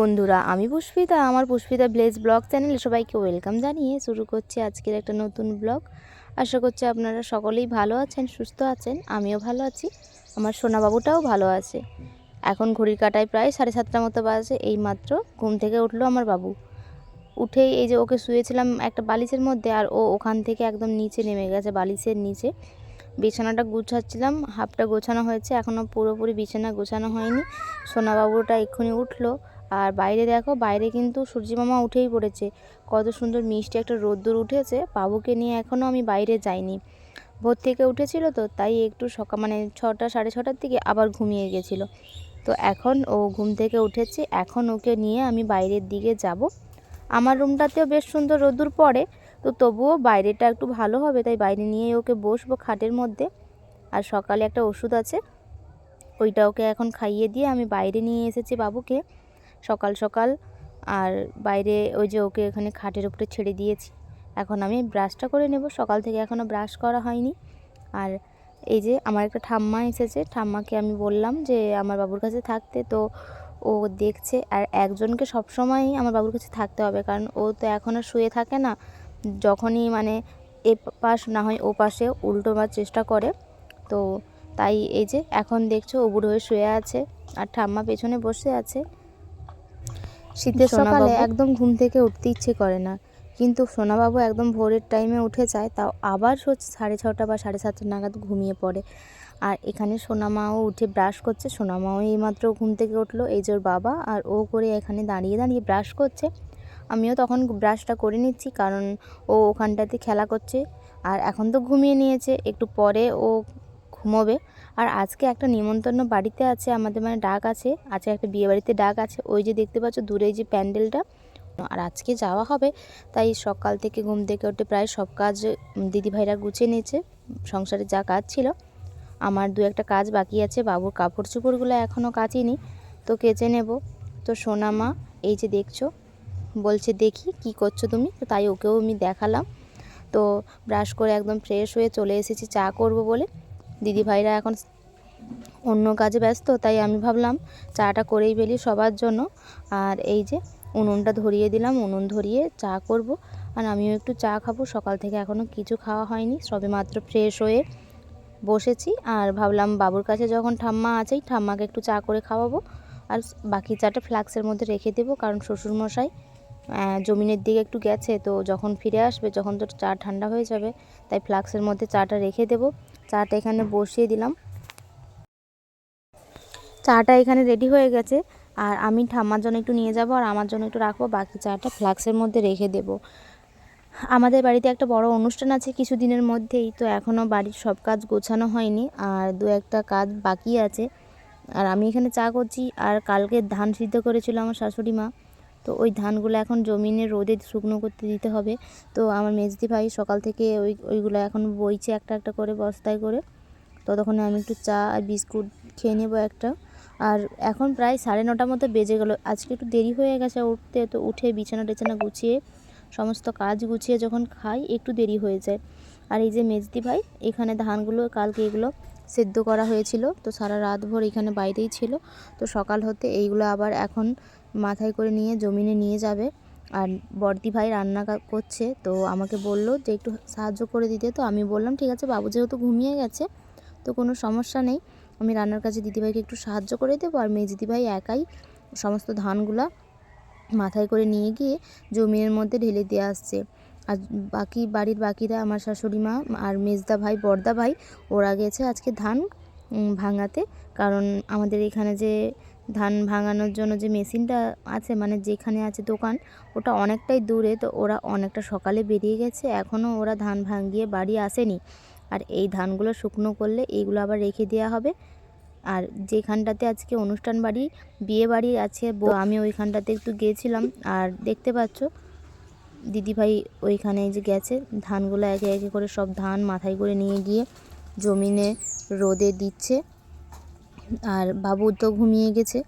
বন্ধুরা, আমি পুষ্পিতা, আমার পুষ্পিতা ভিলেজ ব্লগ চ্যানেলে সবাইকে ওয়েলকাম জানিয়ে শুরু করছি আজকের একটা নতুন ব্লগ আশা করছি আপনারা সকলেই ভালো আছেন, সুস্থ আছেন, আমিও ভালো আছি, আমার সোনাবাবুটাও ভালো আছে। এখন ঘড়ির কাটায় প্রায় সাড়ে সাতটার মতো বাজে, এই মাত্র ঘুম থেকে উঠল আমার বাবু। উঠেই এই যে ওকে শুয়েছিলাম একটা বালিশের মধ্যে আর ও ওখান থেকে একদম নিচে নেমে গেছে, বালিশের নিচে। বিছানাটা গুছাচ্ছিলাম, হাফটা গোছানো হয়েছে এখনও পুরোপুরি বিছানা গোছানো হয়নি। সোনাবাবুটা এক্ষুনি উঠল আর বাইরে দেখো, বাইরে কিন্তু সূর্যিমামা উঠেই পড়েছে। কত সুন্দর মিষ্টি একটা রোদ্দুর উঠেছে। বাবুকে নিয়ে এখনও আমি বাইরে যাইনি। ভোর থেকে উঠেছিল তো, তাই একটু সকাল মানে ছটা, সাড়ে ছটার দিকে আবার ঘুমিয়ে গেছিল। তো এখন ও ঘুম থেকে উঠেছে। এখন ওকে নিয়ে আমি বাইরের দিকে যাব। আমার রুমটাতেও বেশ সুন্দর রোদ্দুর পড়ে। তো তবুও বাইরেটা একটু ভালো হবে, তাই বাইরে নিয়ে ওকে বসবো খাটের মধ্যে। আর সকালে একটা ওষুধ আছে, ওইটা ওকে এখন খাইয়ে দিয়ে আমি বাইরে নিয়ে এসেছি বাবুকে। সকাল সকাল। আর বাইরে ওই যে ওকে এখানে খাটের উপরে ছেড়ে দিয়েছি। এখন আমি ব্রাশটা করে নেব। সকাল থেকে এখনও ব্রাশ করা হয়নি। আর এই যে আমার একটা ঠাম্মা এসেছে। ঠাম্মাকে আমি বললাম যে, আমার বাবুর কাছে থাকতে। তো ও দেখছে। আর একজনকে সবসময়ই আমার বাবুর কাছে থাকতে হবে। কারণ ও তো এখন আর শুয়ে থাকে না। যখনই মানে এ পাশ না হয় ও পাশে উল্টোবার চেষ্টা করে। তো তাই এই যে এখন দেখছ ও বুড়ো হয়ে শুয়ে আছে। আর ঠাম্মা পেছনে বসে আছে। শীতের সকালে একদম ঘুম থেকে উঠতে ইচ্ছে করে না। কিন্তু সোনাবাবু একদম ভোরের টাইমে উঠে যায় তাও আবার সাড়ে ছটা বা সাড়ে সাতটা নাগাদ ঘুমিয়ে পড়ে। আর এখানে সোনামাও উঠে ব্রাশ করছে। সোনামাও এইমাত্র ঘুম থেকে উঠল। এই যে ওর বাবা আর ও করে এখানে দাঁড়িয়ে দাঁড়িয়ে ব্রাশ করছে। আমিও তখন ব্রাশটা করে নিচ্ছি কারণ ও ওখানটাতে খেলা করছে। আর এখন তো ঘুমিয়ে নিয়েছে। একটু পরে ও ঘুমোবে। আর আজকে একটা নিমন্ত্রণ বাড়িতে আছে, আমাদের মানে ডাক আছে, আজকে একটা বিয়ে বাড়িতে ডাক আছে, ওই যে দেখতে পাচ্ছ দূরে যে প্যান্ডেলটা। আর আজকে যাওয়া হবে, তাই সকাল থেকে ঘুম থেকে উঠে প্রায় সব কাজ দিদিভাইরা গুছিয়ে নিয়েছে, সংসারে যা কাজ ছিল। আমার দু একটা কাজ বাকি আছে, বাবুর কাপড় চোপড়গুলো এখনও কাচিনি, তো কেচে নেব। তো সোনামা, এই যে দেখছ, বলছে দেখি কি করছ তুমি, তো তাই ওকেও আমি দেখালাম। তো ব্রাশ করে একদম ফ্রেশ হয়ে চলে এসেছি, চা করব বলে। দিদি ভাইরা এখন অন্য কাজে ব্যস্ত, তাই আমি ভাবলাম চাটা করেই ফেলি সবার জন্য। আর এই যে উনুনটা ধরিয়ে দিলাম, উনুন ধরিয়ে চা করব। আর আমিও একটু চা খাব, সকাল থেকে এখনও কিছু খাওয়া হয়নি, সবে মাত্র ফ্রেশ হয়ে বসেছি। আর ভাবলাম বাবুর কাছে যখন ঠাম্মা আছেই, ঠাম্মাকে একটু চা করে খাওয়াবো। আর বাকি চাটা ফ্লাক্সের মধ্যে রেখে দেবো, কারণ শ্বশুরমশাই জমিনের দিকে একটু গেছে, তো যখন ফিরে আসবে, যখন তো চা ঠান্ডা হয়ে যাবে, তাই ফ্লাক্সের মধ্যে চাটা রেখে দেবো। চাটা এখানে বসিয়ে দিলাম। চাটা এখানে রেডি হয়ে গেছে, আর আমি ঠাম্মার জন্য একটু নিয়ে যাব, আর আমার জন্য একটু রাখব, বাকি চাটা ফ্লাক্সের মধ্যে রেখে দেবো। আমাদের বাড়িতে একটা বড় অনুষ্ঠান আছে কিছু দিনের মধ্যেই, তো এখনও বাড়ির সব কাজ গোছানো হয়নি, আর দু একটা কাজ বাকি আছে। আর আমি এখানে চা করছি, আর কালকে ধান সিদ্ধ করেছিল আমার শাশুড়ি মা। তো ওই ধানগুলো এখন জমিনে রোদে শুকনো করতে দিতে হবে। তো আমার মেজদি ভাই সকাল থেকে ওই, ওইগুলো এখন বইছে একটা একটা করে বস্তায় করে। ততক্ষণে আমি একটু চা আর বিস্কুট খেয়ে নেব একটা। আর এখন প্রায় সাড়ে নটার মতো বেজে গেলো। আজকে একটু দেরি হয়ে গেছে উঠতে, তো উঠে বিছানা টিছানা গুছিয়ে, সমস্ত কাজ গুছিয়ে যখন খাই, একটু দেরি হয়ে যায়। আর এই যে মেজদি ভাই, এখানে ধানগুলো কালকে এগুলো সেদ্ধ করা হয়েছিল। তো সারা রাত ভোর এখানে বাইরেই ছিল। তো সকাল হতে এইগুলো আবার এখন মাথায় করে নিয়ে জমিনে নিয়ে যাবে। আর বর্দি ভাই রান্না করছে, তো আমাকে বলল যে একটু সাহায্য করে দিতে। তো আমি বললাম, ঠিক আছে, বাবু যেহেতু ঘুমিয়ে গেছে, তো কোনো সমস্যা নেই। আমি রান্নার কাছে দিদিভাইকে একটু সাহায্য করে দেবো। আর মেয়ে দিদিভাই একাই সমস্ত ধানগুলা মাথায় করে নিয়ে গিয়ে জমিনের মধ্যে ঢেলে দিয়ে আসছে। আর বাকি, বাড়ির বাকিরা, আমার শাশুড়ি মা আর মেজদা ভাই, বর্দা ভাই, ওরা গেছে আজকে ধান ভাঙাতে। কারণ আমাদের এখানে যে ধান ভাঙানোর জন্য যে মেশিনটা আছে মানে যেখানে আছে দোকান, ওটা অনেকটাই দূরে। তো ওরা অনেকটা সকালে বেরিয়ে গেছে, এখনও ওরা ধান ভাঙিয়ে বাড়ি আসেনি। আর এই ধানগুলো শুকনো করলে এইগুলো আবার রেখে দেওয়া হবে। আর যেখানটাতে আজকে অনুষ্ঠান বাড়ি, বিয়ে বাড়ি আছে আমি ওইখানটাতে একটু গিয়েছিলাম আর দেখতে পাচ্ছ, দিদিভাই ওইখানে যে গেছে, ধানগুলো একে একে করে সব ধান মাথায় করে নিয়ে গিয়ে জমিনে রোদে দিচ্ছে। আর বাবু তো ঘুমিয়ে গেছে।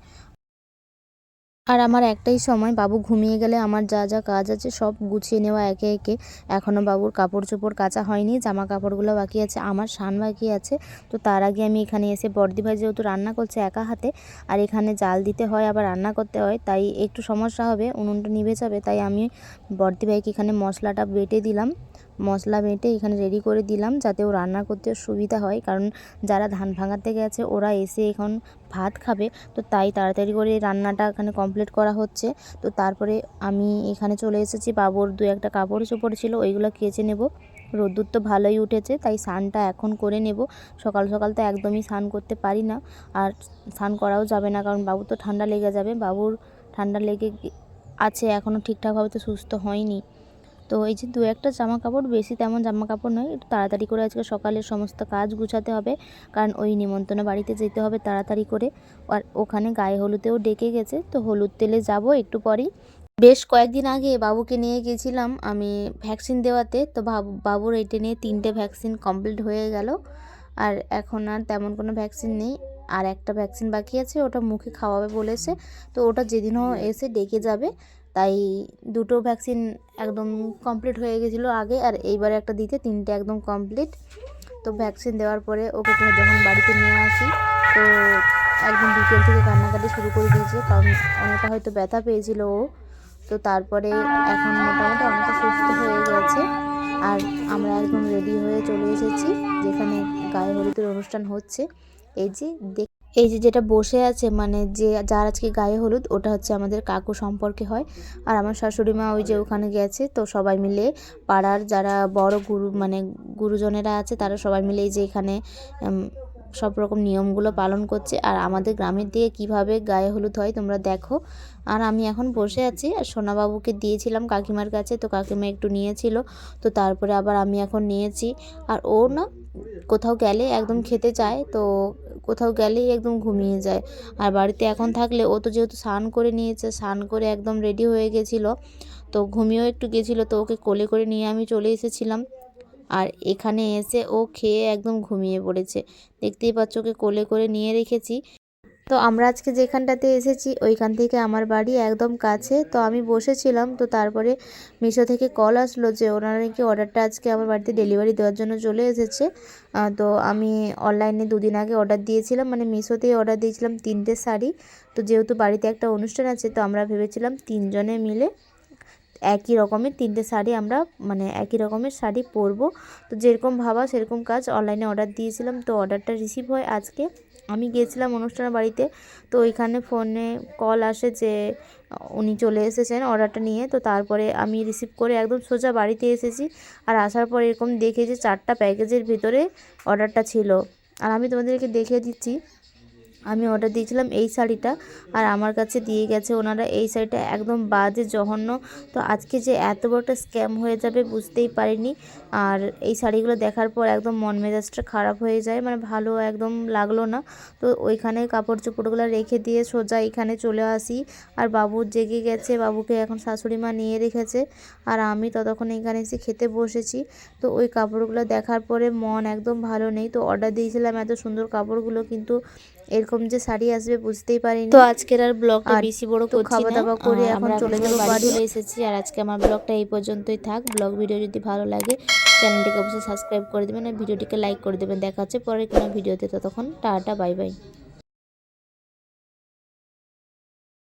আর আমার একটাই সময়, বাবু ঘুমিয়ে গেলে আমার যা যা কাজ আছে সব গুছিয়ে নেওয়া একে একে। এখনও বাবুর কাপড় চোপড় কাচা হয়নি জামা কাপড়গুলো বাকি আছে, আমার সান বাকি আছে। তো তার আগে আমি এখানে এসে বর্দি ভাই যেহেতু রান্না করছে একা হাতে, আর এখানে জাল দিতে হয়, আবার রান্না করতে হয়, তাই একটু সমস্যা হবে, উনুনটা নিভে যাবে, তাই আমি বর্দি ভাইকে এখানে মশলাটা বেটে দিলাম। মশলা বেটে এখানে রেডি করে দিলাম যাতে ও রান্না করতে সুবিধা হয়। কারণ যারা ধান ভাঙাতে গেছে ওরা এসে এখন ভাত খাবে। তো তাই তাড়াতাড়ি করে রান্নাটা এখানে কমপ্লিট করা হচ্ছে। তো তারপরে আমি এখানে চলে এসেছি। বাবুর দু একটা কাপড় চোপড় ছিল ওইগুলো কেচে নেব। রোদ্দুর তো ভালোই উঠেছে, তাই স্নানটা এখন করে নেব। সকাল সকাল তো একদমই স্নান করতে পারি না, আর স্নান করাও যাবে না, কারণ বাবুর তো ঠান্ডা লেগে যাবে। বাবুর ঠান্ডা লেগে আছে এখনও ঠিকঠাকভাবে তো সুস্থ হয়নি। তো এই যে দু একটা জামা কাপড় বেশি তেমন জামা কাপড় নয়, একটু তাড়াতাড়ি করে আজকে সকালের সমস্ত কাজ গুছাতে হবে। কারণ ওই নিমন্ত্রণে বাড়িতে যেতে হবে তাড়াতাড়ি করে। আর ওখানে গায়ে হলুদেও ডেকে গেছে, তো হলুদ তেলে যাব একটু পরেই। বেশ কয়েকদিন আগে বাবুকে নিয়ে গেছিলাম আমি ভ্যাকসিন দেওয়াতে, তো বাবু বাবুর এইটা নিয়ে তিনটে ভ্যাকসিন কমপ্লিট হয়ে গেল। আর এখন আর তেমন কোনো ভ্যাকসিন নেই। আর একটা ভ্যাকসিন বাকি আছে, ওটা মুখে খাওয়াবে বলেছে। তো ওটা যেদিনও এসে ডেকে যাবে। তাই দুটো ভ্যাকসিন একদম কমপ্লিট হয়ে গেছিল আগে আর এইবারে একটা দিতে তিনটে একদম কমপ্লিট তো ভ্যাকসিন দেওয়ার পরে ওকে তো যখন বাড়িতে নিয়ে আসি, তো একদম বিকেল থেকে কান্নাকাটি শুরু করে দিয়েছে, কারণ অনেকটা হয়তো ব্যথা পেয়েছিল ও। তো তারপরে এখন মোটামুটি অনেকটা সুস্থ হয়ে গেছে আর আমরা একদম রেডি হয়ে চলে এসেছি, যেখানে গায়ে হলুদের অনুষ্ঠান হচ্ছে। এই যে দেখ এই যে যেটা বসে আছে মানে যে যার আজকে গায়ে হলুদ ওটা হচ্ছে আমাদের কাকু সম্পর্কে হয়। আর আমার শাশুড়ি মা ওই যে ওখানে গেছে তো সবাই মিলে পাড়ার যারা বড় গুরু মানে গুরুজনেরা আছে তারা সবাই মিলে এই যে এখানে সব রকম নিয়মগুলো পালন করছে আর আমাদের গ্রামের দিকে কীভাবে গায়ে হলুদ হয় তোমরা দেখো। আর আমি এখন বসে আছি আর সোনাবাবুকে দিয়েছিলাম কাকিমার কাছে, তো কাকিমা একটু নিয়েছিল, তো তারপরে আবার আমি এখন নিয়েছি। আর ও না কোথাও গেলে একদম খেতে চায়, তো কোথাও গেলেই একদম ঘুমিয়ে যায়। আর বাড়িতে এখন থাকলে ও তো যেহেতু স্নান করে নিয়েছে, স্নান করে একদম রেডি হয়ে গেছিল, তো ঘুমিয়েও একটু গেছিল, তো ওকে কোলে করে নিয়ে আমি চলে এসেছিলাম। আর এখানে এসে ও খেয়ে একদম ঘুমিয়ে পড়েছে। দেখতেই পাচ্ছ ওকে কোলে করে নিয়ে রেখেছি। তো আমরা আজকে যেখানটাতে এসেছি, ওইখান থেকে আমার বাড়ি একদম কাছে। তো আমি বসেছিলাম, তো তারপরে মিশো থেকে কল আসলো যে ওনারা নাকি অর্ডারটা আজকে আমার বাড়িতে ডেলিভারি দেওয়ার জন্য চলে এসেছে। তো আমি অনলাইনে দুদিন আগে অর্ডার দিয়েছিলাম মানে মিশোতেই অর্ডার দিয়েছিলাম তিনটে শাড়ি। তো যেহেতু বাড়িতে একটা অনুষ্ঠান আছে, তো আমরা ভেবেছিলাম তিনজনে মিলে একই রকমের তিনটে শাড়ি আমরা মানে একই রকমের শাড়ি পরবো। তো যেরকম ভাবা সেরকম কাজ অনলাইনে অর্ডার দিয়েছিলাম, তো অর্ডারটা রিসিভ হয় আজকে। আমি গিয়েছিলাম অনুষ্ঠানের বাড়িতে, তো ওইখানে ফোনে কল আসে যে, উনি চলে এসেছেন অর্ডারটা নিয়ে। তো তারপরে আমি রিসিভ করে একদম সোজা বাড়িতে এসেছি। আর আসার পর এরকম দেখে যে চারটা প্যাকেজের ভিতরে অর্ডারটা ছিল। আর আমি তোমাদেরকে দেখিয়ে দিচ্ছি। আমি অর্ডার দিয়েছিলাম এই শাড়িটা আর আমার কাছে দিয়ে গেছে ওনারা এই শাড়িটা একদম বাজে, জঘন্য। তো আজকে যে এত বড় একটা স্ক্যাম হয়ে যাবে বুঝতেই পারিনি। আর এই শাড়িগুলো দেখার পর একদম মন মেজাজটা খারাপ হয়ে যায় মানে ভালো একদম লাগল না। তো ওইখানে কাপড় চোপড়গুলো রেখে দিয়ে সোজা এখানে চলে আসি। আর বাবু জেগে গেছে, বাবুকে এখন শাশুড়ি মা নিয়ে রেখেছে। আর আমি ততক্ষণ এখানে এসে খেতে বসেছি। তো ওই কাপড়গুলো দেখার পরে মন একদম ভালো নেই। তো অর্ডার দিয়েছিলাম এত সুন্দর কাপড়গুলো, কিন্তু এরকম যে শাড়ি আসবে বুঝতেই পারিনি। তো আজকের আর ব্লগটা বেশি বড় তো করছি খাওয়া দাওয়া করে এখন চলে গেল বাড়ি। চলে এসেছি আর আজকে আমার ব্লগটা এই পর্যন্তই থাক। ব্লগ ভিডিও যদি ভালো লাগে চ্যানেলটিকে অবশ্যই সাবস্ক্রাইব করে দেবেন আর ভিডিওটিকে লাইক করে দেবেন। দেখা হচ্ছে পরে কোনো ভিডিওতে। ততক্ষণ টাটা বাই বাই।